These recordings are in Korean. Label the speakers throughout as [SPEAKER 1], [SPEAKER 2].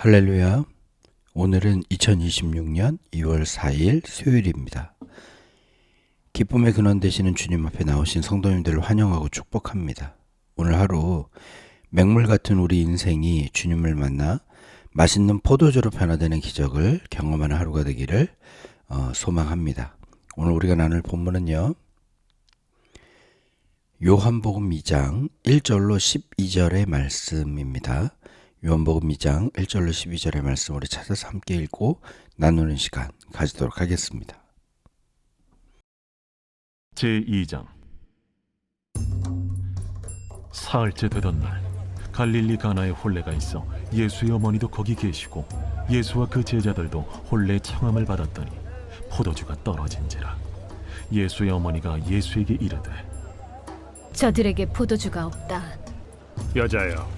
[SPEAKER 1] 할렐루야. 오늘은 2026년 2월 4일 수요일입니다. 기쁨의 근원 되시는 주님 앞에 나오신 성도님들을 환영하고 축복합니다. 오늘 하루 맹물 같은 우리 인생이 주님을 만나 맛있는 포도주로 변화되는 기적을 경험하는 하루가 되기를 어, 소망합니다. 오늘 우리가 나눌 본문은요. 요한복음 2장 1절로 12절의 말씀입니다. 요한복음 2장 1절로 12절의 말씀을 찾아서 함께 읽고 나누는 시간 가지도록 하겠습니다.
[SPEAKER 2] 제2장 사흘째 되던 날 갈릴리 가나에 혼례가 있어 예수의 어머니도 거기 계시고 예수와 그 제자들도 혼례 청함을 받았더니 포도주가 떨어진지라 예수의 어머니가 예수에게 이르되
[SPEAKER 3] 저들에게 포도주가 없다.
[SPEAKER 4] 여자여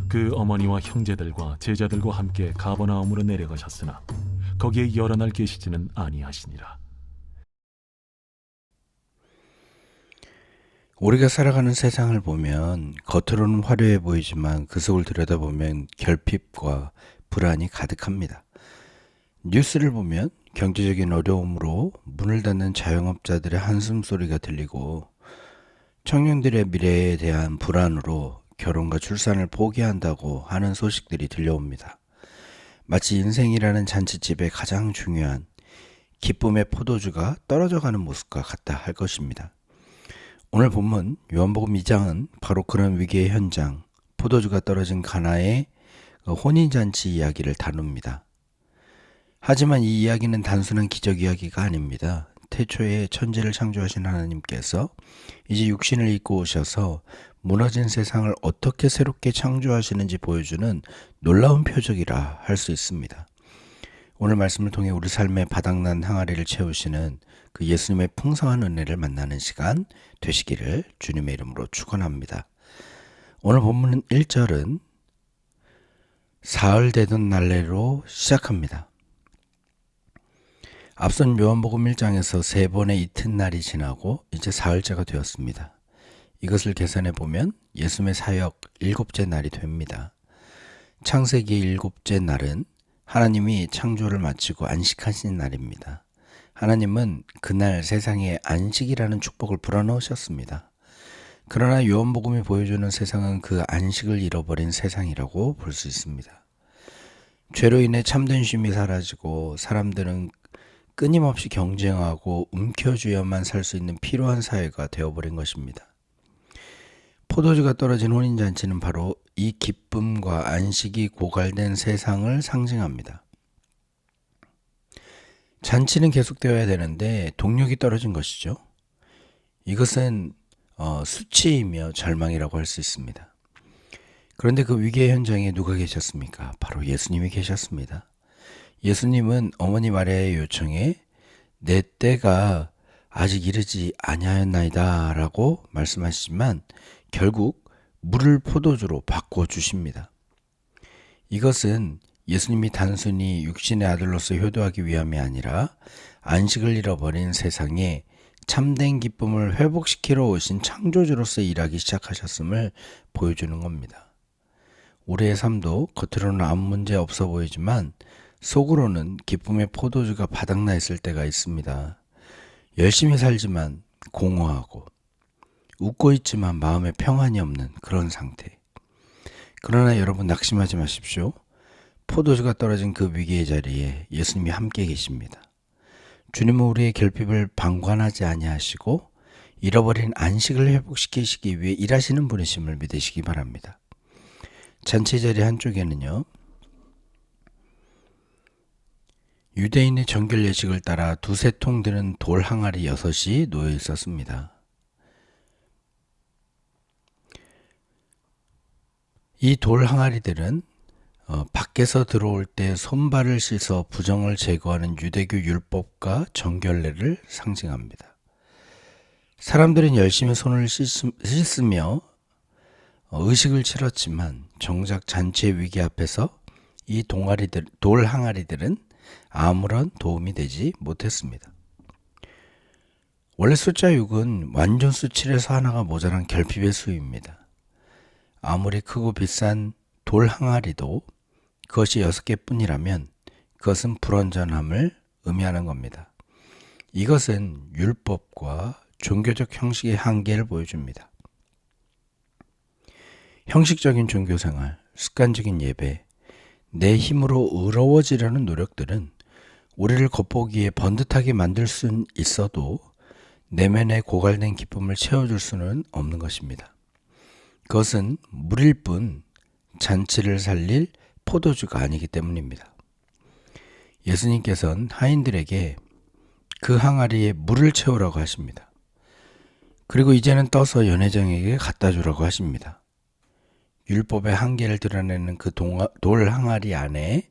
[SPEAKER 2] 그 어머니와 형제들과 제자들과 함께 가버나움으로 내려가셨으나 거기에 여러 날 계시지는 아니하시니라
[SPEAKER 1] 우리가 살아가는 세상을 보면 겉으로는 화려해 보이지만 그 속을 들여다보면 결핍과 불안이 가득합니다. 뉴스를 보면 경제적인 어려움으로 문을 닫는 자영업자들의 한숨 소리가 들리고 청년들의 미래에 대한 불안으로 결혼과 출산을 포기한다고 하는 소식들이 들려옵니다. 마치 인생이라는 잔치집의 가장 중요한 기쁨의 포도주가 떨어져 가는 모습과 같다 할 것입니다. 오늘 본문 요한복음 2장은 바로 그런 위기의 현장, 포도주가 떨어진 가나의 그 혼인잔치 이야기를 다룹니다. 하지만 이 이야기는 단순한 기적 이야기가 아닙니다. 태초에 천지를 창조하신 하나님께서 이제 육신을 입고 오셔서 무너진 세상을 어떻게 새롭게 창조하시는지 보여주는 놀라운 표적이라 할 수 있습니다. 오늘 말씀을 통해 우리 삶의 바닥난 항아리를 채우시는 그 예수님의 풍성한 은혜를 만나는 시간 되시기를 주님의 이름으로 축원합니다. 오늘 본문 1절은 사흘 되던 날래로 시작합니다. 앞선 요한복음 1장에서 세 번의 이튿날이 지나고 이제 사흘째가 되었습니다. 이것을 계산해 보면 예수님의 사역 일곱째 날이 됩니다. 창세기의 일곱째 날은 하나님이 창조를 마치고 안식하신 날입니다. 하나님은 그날 세상에 안식이라는 축복을 불어넣으셨습니다. 그러나 요한복음이 보여주는 세상은 그 안식을 잃어버린 세상이라고 볼 수 있습니다. 죄로 인해 참된 쉼이 사라지고 사람들은 끊임없이 경쟁하고 움켜쥐어만 살 수 있는 필요한 사회가 되어버린 것입니다. 포도주가 떨어진 혼인잔치는 바로 이 기쁨과 안식이 고갈된 세상을 상징합니다. 잔치는 계속되어야 되는데 동력이 떨어진 것이죠. 이것은 어, 수치이며 절망이라고 할 수 있습니다. 그런데 그 위기의 현장에 누가 계셨습니까? 바로 예수님이 계셨습니다. 예수님은 어머니 마리아의 요청에 내 때가 아직 이르지 아니하였나이다라고 말씀하시지만 결국 물을 포도주로 바꿔 주십니다. 이것은 예수님이 단순히 육신의 아들로서 효도하기 위함이 아니라 안식을 잃어버린 세상에 참된 기쁨을 회복시키러 오신 창조주로서 일하기 시작하셨음을 보여주는 겁니다. 우리의 삶도 겉으로는 아무 문제 없어 보이지만 속으로는 기쁨의 포도주가 바닥나 있을 때가 있습니다. 열심히 살지만 공허하고 웃고 있지만 마음에 평안이 없는 그런 상태. 그러나 여러분 낙심하지 마십시오. 포도주가 떨어진 그 위기의 자리에 예수님이 함께 계십니다. 주님은 우리의 결핍을 방관하지 아니하시고 잃어버린 안식을 회복시키시기 위해 일하시는 분이심을 믿으시기 바랍니다. 잔치 자리 한쪽에는요. 유대인의 정결 예식을 따라 두세 통 드는 돌 항아리 여섯이 놓여 있었습니다. 이 돌 항아리들은 어, 밖에서 들어올 때 손발을 씻어 부정을 제거하는 유대교 율법과 정결례를 상징합니다. 사람들은 열심히 손을 씻으며 어, 의식을 치렀지만 정작 잔치의 위기 앞에서 이 동아리들, 돌 항아리들은 아무런 도움이 되지 못했습니다. 원래 숫자 6은 완전 수 7에서 하나가 모자란 결핍의 수입니다. 아무리 크고 비싼 돌 항아리도 그것이 여섯 개뿐이라면 그것은 불완전함을 의미하는 겁니다. 이것은 율법과 종교적 형식의 한계를 보여줍니다. 형식적인 종교생활, 습관적인 예배, 내 힘으로 의로워지려는 노력들은 우리를 겉보기에 번듯하게 만들 수는 있어도 내면의 고갈된 기쁨을 채워줄 수는 없는 것입니다. 그것은 물일 뿐 잔치를 살릴 포도주가 아니기 때문입니다. 예수님께서는 하인들에게 그 항아리에 물을 채우라고 하십니다. 그리고 이제는 떠서 연회장에게 갖다 주라고 하십니다. 율법의 한계를 드러내는 그 동아, 돌 항아리 안에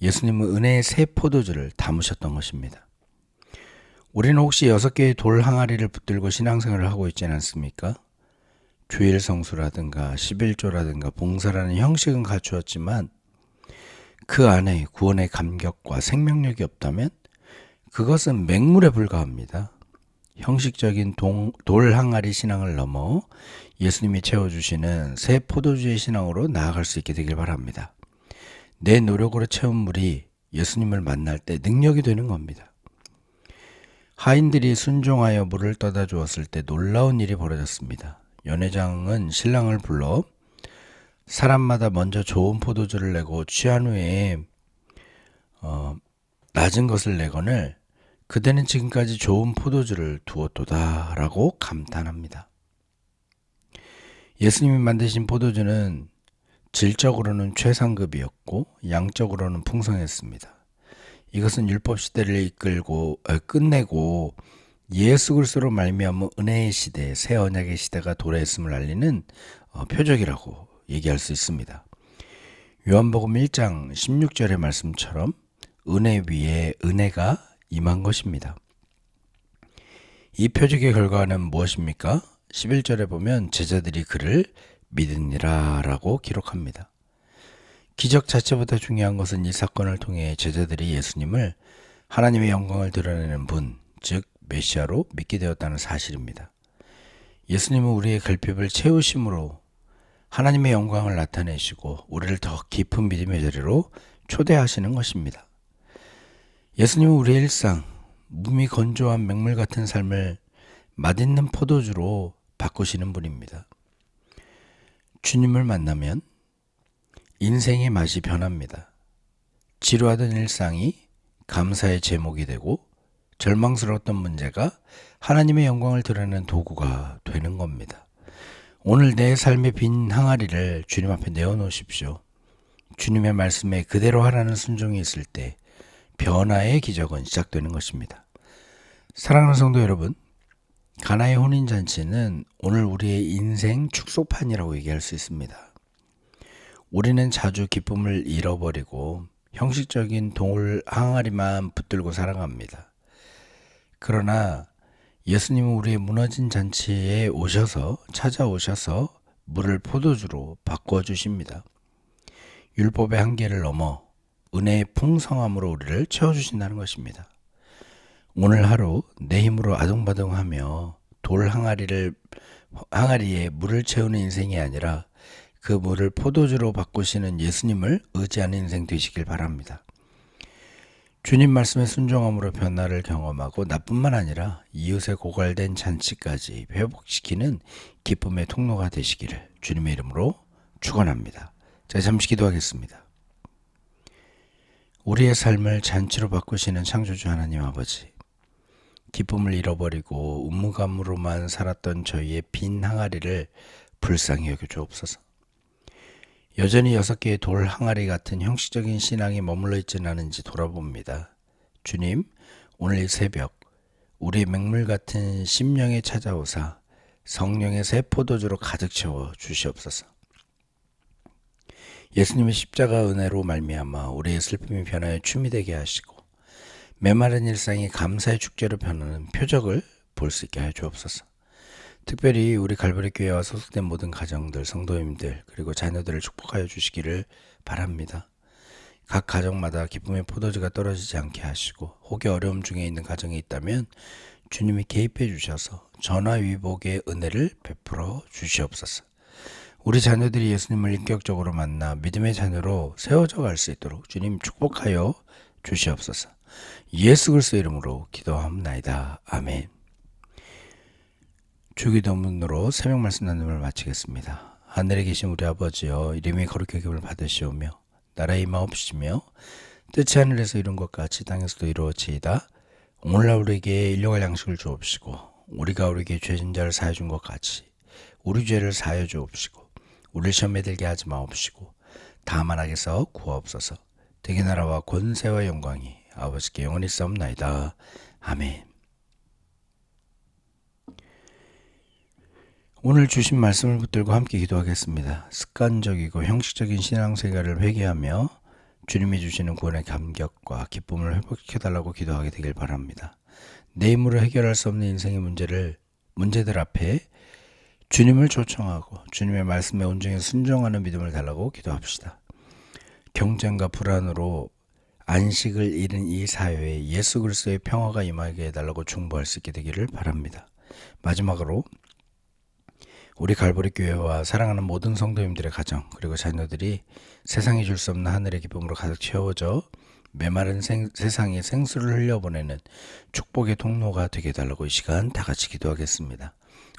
[SPEAKER 1] 예수님은 은혜의 새 포도주를 담으셨던 것입니다. 우리는 혹시 여섯 개의 돌 항아리를 붙들고 신앙생활을 하고 있지는 않습니까? 주일 성수라든가 11조라든가 봉사라는 형식은 갖추었지만 그 안에 구원의 감격과 생명력이 없다면 그것은 맹물에 불과합니다. 형식적인 동, 돌 항아리 신앙을 넘어 예수님이 채워주시는 새 포도주의 신앙으로 나아갈 수 있게 되길 바랍니다. 내 노력으로 채운 물이 예수님을 만날 때 능력이 되는 겁니다. 하인들이 순종하여 물을 떠다 주었을 때 놀라운 일이 벌어졌습니다. 연회장은 신랑을 불러 사람마다 먼저 좋은 포도주를 내고 취한 후에 어, 낮은 것을 내거늘 그대는 지금까지 좋은 포도주를 두었도다라고 감탄합니다. 예수님이 만드신 포도주는 질적으로는 최상급이었고 양적으로는 풍성했습니다. 이것은 율법 시대를 이끌고 어, 끝내고 예수 그리스도로 말미암은 은혜의 시대, 새 언약의 시대가 도래했음을 알리는 어, 표적이라고 얘기할 수 있습니다. 요한복음 1장 16절의 말씀처럼 은혜 위에 은혜가 임한 것입니다. 이 표적의 결과는 무엇입니까? 11절에 보면 제자들이 그를 믿으니라 라고 기록합니다. 기적 자체보다 중요한 것은 이 사건을 통해 제자들이 예수님을 하나님의 영광을 드러내는 분, 즉 메시아로 믿게 되었다는 사실입니다. 예수님은 우리의 결핍을 채우심으로 하나님의 영광을 나타내시고 우리를 더 깊은 믿음의 자리로 초대하시는 것입니다. 예수님은 우리의 일상, 몸이 건조한 맹물 같은 삶을 맛있는 포도주로 바꾸시는 분입니다. 주님을 만나면 인생의 맛이 변합니다. 지루하던 일상이 감사의 제목이 되고 절망스러웠던 문제가 하나님의 영광을 드러내는 도구가 되는 겁니다. 오늘 내 삶의 빈 항아리를 주님 앞에 내어놓으십시오. 주님의 말씀에 그대로 하라는 순종이 있을 때 변화의 기적은 시작되는 것입니다. 사랑하는 성도 여러분, 가나의 혼인 잔치는 오늘 우리의 인생 축소판이라고 얘기할 수 있습니다. 우리는 자주 기쁨을 잃어버리고 형식적인 동물 항아리만 붙들고 살아갑니다. 그러나 예수님은 우리의 무너진 잔치에 오셔서 찾아오셔서 물을 포도주로 바꾸어 주십니다. 율법의 한계를 넘어 은혜의 풍성함으로 우리를 채워 주신다는 것입니다. 오늘 하루 내 힘으로 아둥바둥하며 돌 항아리를 항아리에 물을 채우는 인생이 아니라 그 물을 포도주로 바꾸시는 예수님을 의지하는 인생 되시길 바랍니다. 주님 말씀에 순종함으로 변화를 경험하고 나뿐만 아니라 이웃의 고갈된 잔치까지 회복시키는 기쁨의 통로가 되시기를 주님의 이름으로 축원합니다. 자 잠시 기도하겠습니다. 우리의 삶을 잔치로 바꾸시는 창조주 하나님 아버지. 기쁨을 잃어버리고 우무감으로만 살았던 저희의 빈 항아리를 불쌍히 여겨 주옵소서. 여전히 여섯 개의 돌 항아리 같은 형식적인 신앙이 머물러 있지는 않은지 돌아봅니다. 주님, 오늘 이 새벽 우리 맹물 같은 심령에 찾아오사 성령의 새 포도주로 가득 채워 주시옵소서. 예수님의 십자가 은혜로 말미암아 우리의 슬픔이 변하여 춤이 되게 하시고 메마른 일상이 감사의 축제로 변하는 표적을 볼 수 있게 하여 주옵소서. 특별히 우리 갈보리 교회와 소속된 모든 가정들, 성도님들 그리고 자녀들을 축복하여 주시기를 바랍니다. 각 가정마다 기쁨의 포도주가 떨어지지 않게 하시고 혹여 어려움 중에 있는 가정이 있다면 주님이 개입해 주셔서 전화위복의 은혜를 베풀어 주시옵소서. 우리 자녀들이 예수님을 인격적으로 만나 믿음의 자녀로 세워져 갈 수 있도록 주님 축복하여 주시옵소서. 예수 그리스도 이름으로 기도합나이다. 아멘. 주기도문으로 새벽 말씀 나눔을 마치겠습니다. 하늘에 계신 우리 아버지여 이름이 거룩하게 여김을 받으시오며 나라의 임하옵시며 뜻이 하늘에서 이룬 것 같이 땅에서도 이루어지이다. 오늘날 우리에게 일용할 양식을 주옵시고 우리가 우리에게 죄진 자를 사해 준 것 같이 우리 죄를 사하여 주옵시고 우리를 시험에 들게 하지 마옵시고 다만 악에서 구하옵소서 대개 나라와 권세와 영광이 아버지께 영원히 싸움나이다. 아멘 오늘 주신 말씀을 붙들고 함께 기도하겠습니다. 습관적이고 형식적인 신앙생활을 회개하며 주님이 주시는 구원의 감격과 기쁨을 회복시켜달라고 기도하게 되길 바랍니다. 내 힘으로 해결할 수 없는 인생의 문제를 문제들 앞에 주님을 초청하고 주님의 말씀에 온전히 순종하는 믿음을 달라고 기도합시다. 경쟁과 불안으로 안식을 잃은 이 사회에 예수 그리스도의 평화가 임하게 해달라고 중보할 수 있게 되기를 바랍니다. 마지막으로 우리 갈보리 교회와 사랑하는 모든 성도님들의 가정 그리고 자녀들이 세상이 줄 수 없는 하늘의 기쁨으로 가득 채워져 메마른 생, 세상에 생수를 흘려보내는 축복의 통로가 되게 해달라고 이 시간 다 같이 기도하겠습니다.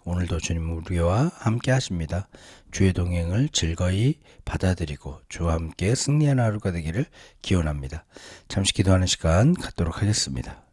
[SPEAKER 1] 오늘도 주님 우리와 함께 하십니다. 주의 동행을 즐거이 받아들이고 주와 함께 승리하는 하루가 되기를 기원합니다. 잠시 기도하는 시간 갖도록 하겠습니다.